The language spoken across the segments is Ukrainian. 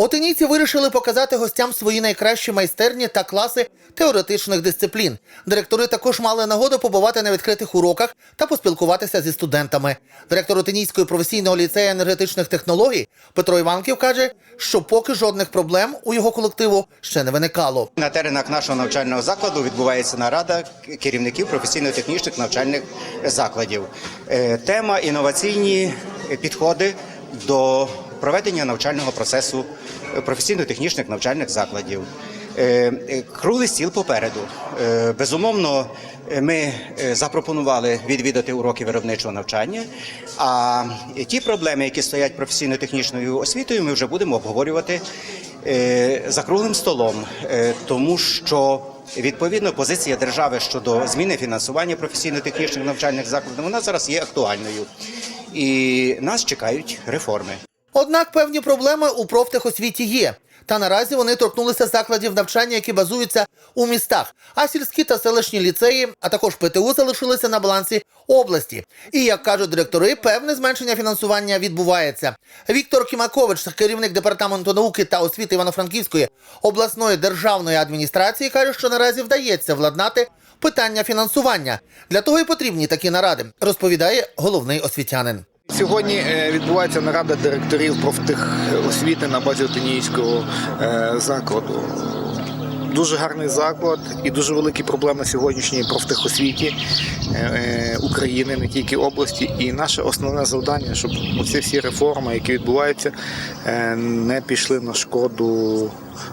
Отинійці вирішили показати гостям свої найкращі майстерні та класи теоретичних дисциплін. Директори також мали нагоду побувати на відкритих уроках та поспілкуватися зі студентами. Директор Отинійської професійного ліцею енергетичних технологій Петро Іванків каже, що поки жодних проблем у його колективу ще не виникало. На теренах нашого навчального закладу відбувається нарада керівників професійно-технічних навчальних закладів. Е, Тема інноваційні підходи до проведення навчального процесу професійно-технічних навчальних закладів. Е, е, Круглий стіл попереду. Е, Безумовно, е, ми е, запропонували відвідати уроки виробничого навчання. А ті проблеми, які стоять професійно-технічною освітою, ми вже будемо обговорювати е, за круглим столом, Е, тому що відповідно позиція держави щодо зміни фінансування професійно-технічних навчальних закладів вона зараз є актуальною, і нас чекають реформи. Однак певні проблеми у профтехосвіті є. Та наразі вони торкнулися закладів навчання, які базуються у містах. А сільські та селищні ліцеї, а також ПТУ залишилися на балансі області. І як кажуть директори, певне зменшення фінансування відбувається. Віктор Кімакович, керівник департаменту науки та освіти Івано-Франківської обласної державної адміністрації, каже, що наразі вдається владнати питання фінансування. Для того і потрібні такі наради, розповідає головний освітянин. Сьогодні е, відбувається нарада директорів профтехосвіти на базі Отинійського е, закладу. Дуже гарний заклад і дуже великі проблеми сьогоднішньої профтехосвіті е, е, України, не тільки області. І наше основне завдання, щоб оці всі реформи, які відбуваються, е, не пішли на шкоду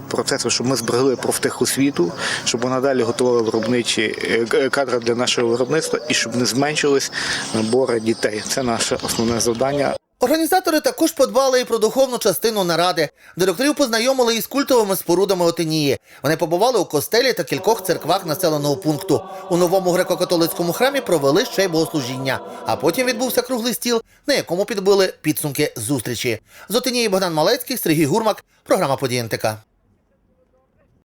процесу, щоб ми зберегли профтехосвіту, щоб вона далі готувала виробничі кадри для нашого виробництва і щоб не зменшились набори дітей. Це наше основне завдання. Організатори також подбали і про духовну частину наради. Директорів познайомили із культовими спорудами Отинії. Вони побували у костелі та кількох церквах населеного пункту. У новому греко-католицькому храмі провели ще й богослужіння. А потім відбувся круглий стіл, на якому підбили підсумки зустрічі. З Отинії Богдан Малецький, Сергій Гурмак. Програма «Події НТК».